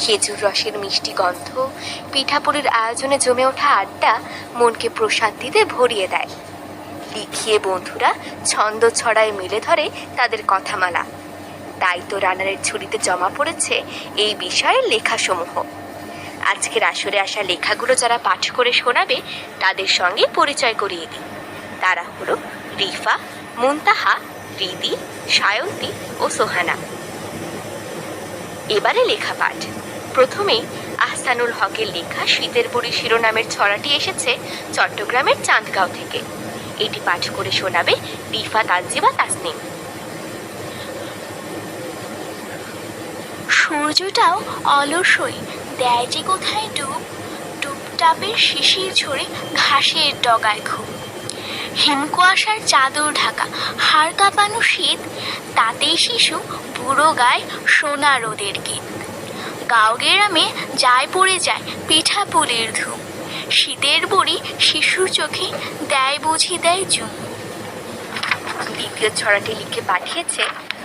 খেজুর রসের মিষ্টি গন্ধ, পিঠাপুরির আয়োজনে জমে ওঠা আড্ডা মনকে প্রশান্তিতে ভরিয়ে দেয়। লিখিয়ে বন্ধুরা ছন্দ ছড়ায় মেলে ধরে তাদের কথামালা। তাই তো রানারের ঝুড়িতে জমা পড়েছে এই বিষয়ের লেখাসমূহ। আজকের আসরে আসা লেখাগুলো যারা পাঠ করে শোনাবে, তাদের সঙ্গে পরিচয় করিয়ে দিই। তারা হলো রিফা, মুনতাহা, রিদি, সায়ন্তী ও সোহানা। এবারে লেখা পাঠ। প্রথমেই আহসানুল হকের লেখা শীতের বুড়ি শিরোনামের ছড়াটি এসেছে চট্টগ্রামের চাঁদগাঁও থেকে। এটি পাঠ করে শোনাবে রিফা তানজিবা তাসনিম। সূর্যটাও অলসই, দেয় যে কোথায় ডুব টুপটাপের শিশির ঝরে ঘাসের ডগায় খুব। হিমকুয়াশার চাদর ঢাকা, হাড় কাঁপানো শীত, তাতেই শিশু বুড়ো গায় সোনা রোদের গীত। গাঁও গ্রামে যায় পড়ে যায় পিঠা পুলির ধুম শীতের বড়ি শিশুর চোখে দেয় বুঝি দেয় চুম। দ্বিতীয় ছড়াটি লিখে পাঠিয়েছে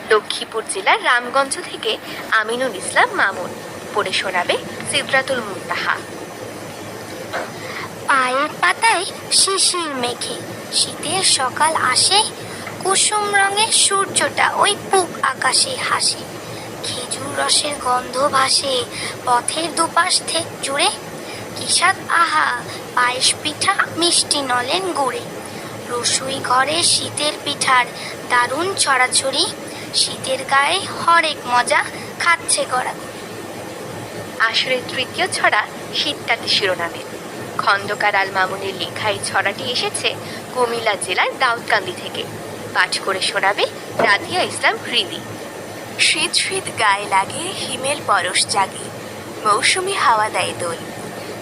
লক্ষ্মীপুর জেলার রামগঞ্জ থেকে আমিনুল ইসলাম মামুন। পড়ে শোনাবে সিদ্রাতুল মুন্তাহা। পায়ের পাতায় শিশির মেঘে শীতের সকাল আসে কুসুম রঙের সূর্যটা ওই পূব আকাশে হাসে খেজুর রসের গন্ধ ভাসে, পথের দুপাশ থেকে জুড়ে। কিসাদ আহা, পায়েস পিঠা, মিষ্টি নলেন গুড়ে। রসুই ঘরে শীতের পিঠার দারুণ ছড়াছড়ি, শীতের গায়ে হরেক মজা খাচ্ছে গড়া। আসরের তৃতীয় ছড়া শীতটাতে শিরোনামে। খন্দকার আল মামুনের লেখা এই ছড়াটি এসেছে কুমিল্লা জেলার দাউদকান্দি থেকে। পাঠ করে শোনাবে রাধিয়া ইসলাম হৃদি। শীত শীত গায়ে লাগে হিমেল পরশ জাগে, মৌসুমি হাওয়া দেয় দোল।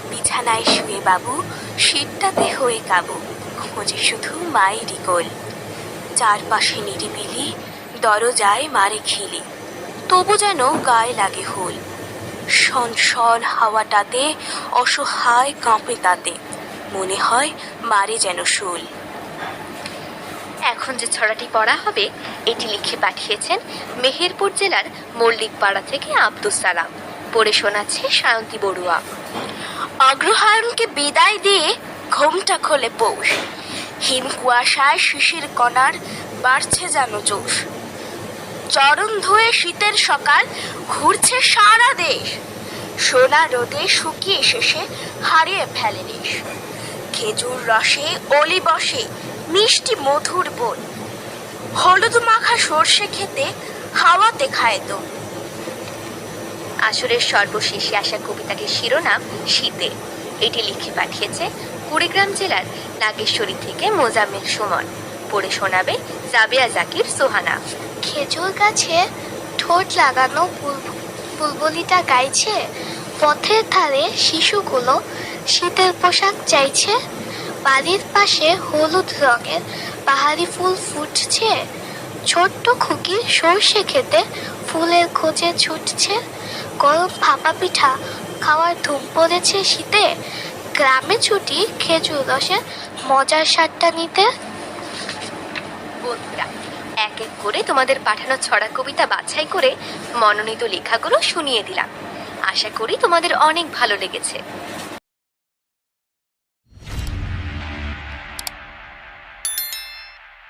বিছানায় শুয়ে বাবু শীতটাতে হয়ে কাবু, খোঁজে শুধু মায়েরই কোল। চারপাশে নিরিবিলি, দরজায় মারে খিলি, তবু যেন গায়ে লাগে হোল। শন শন হাওয়াটাতে, অসহায় কাঁপে তাতে, মনে হয় মারে যেন শুল। এখন যে ছড়াটি পড়া হবে, এটি লিখে পাঠিয়েছেন মেহেরপুর জেলার মল্লিকপাড়া থেকে আব্দুস সালাম। পড়ে শোনাচ্ছে সায়ন্তী বড়ুয়া। অগ্রহায়ণকে বিদায় দিয়ে ঘুমটা খোলে পৌষ। হিম কুয়াশায় শিশির কণার বাড়ছে যেন জোশ। চরণ ধুয়ে শীতের সকাল ঘুরছে সারা দেশ। সোনা রোদে শুকিয়ে শেষে হারিয়ে ফেলে দেশ। খেজুর রসে অলি বসে মিষ্টি মধুর বোন। হলুদ মাখা সর্ষে খেতে হাওয়াতে খায় তো। আসরের সর্বশেষে আসা কবিতাটির শিরোনাম শীতে। এটি লিখে পাঠিয়েছে কুড়িগ্রাম জেলার নাগেশ্বরী থেকে মোজাম্মেল সুমন। পড়ে শোনাবে জাবিয়া জাকির সোহানা। খেজুর গাছে ঠোঁট লাগানো বুল- বুলবুলিটা গাইছে। পথের ধারে শিশুগুলো শীতের পোশাক চাইছে। বাড়ির পাশে হলুদ রঙের পাহাড়ি ফুল ফুটছে। ছোট্ট খুকি সর্ষে খেতে ফুলের খোঁজে ছুটছে। গরম ভাপা পিঠা খাওয়ার ধুম পড়েছে শীতে। গ্রামে ছুটি খেজুর রসের মজার স্বাদটা নিতে। এক এক করে তোমাদের পাঠানো ছড়া কবিতা বাছাই করে মনোনীত লেখাগুলো শুনিয়ে দিলাম। আশা করি তোমাদের অনেক ভালো লেগেছে।